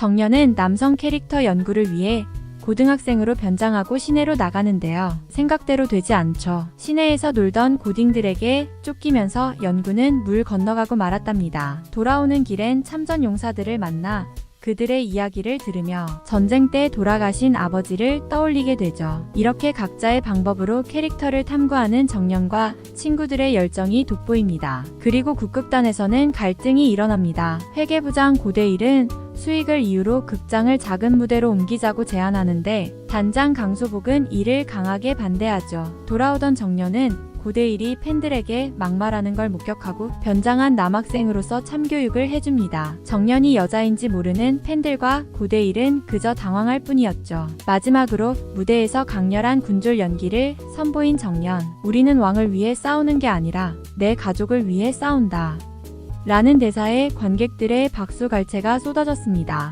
정년은 남성 캐릭터 연구를 위해 고등학생으로 변장하고 시내로 나가는데요. 생각대로 되지 않죠. 시내에서 놀던 고딩들에게 쫓기면서 연구는 물 건너가고 말았답니다. 돌아오는 길엔 참전 용사들을 만나 그들의 이야기를 들으며 전쟁 때 돌아가신 아버지를 떠올리게 되죠. 이렇게 각자의 방법으로 캐릭터를 탐구하는 정년과 친구들의 열정이 돋보입니다. 그리고 국극단에서는 갈등이 일어납니다. 회계부장 고대일은 수익을 이유로 극장을 작은 무대로 옮기자고 제안하는데 단장 강소복은 이를 강하게 반대하죠. 돌아오던 정년은 고대일이 팬들에게 막말하는 걸 목격하고 변장한 남학생으로서 참교육을 해줍니다. 정년이 여자인지 모르는 팬들과 고대일은 그저 당황할 뿐이었죠. 마지막으로 무대에서 강렬한 군졸 연기를 선보인 정년. 우리는 왕을 위해 싸우는 게 아니라 내 가족을 위해 싸운다. 라는 대사에 관객들의 박수 갈채가 쏟아졌습니다.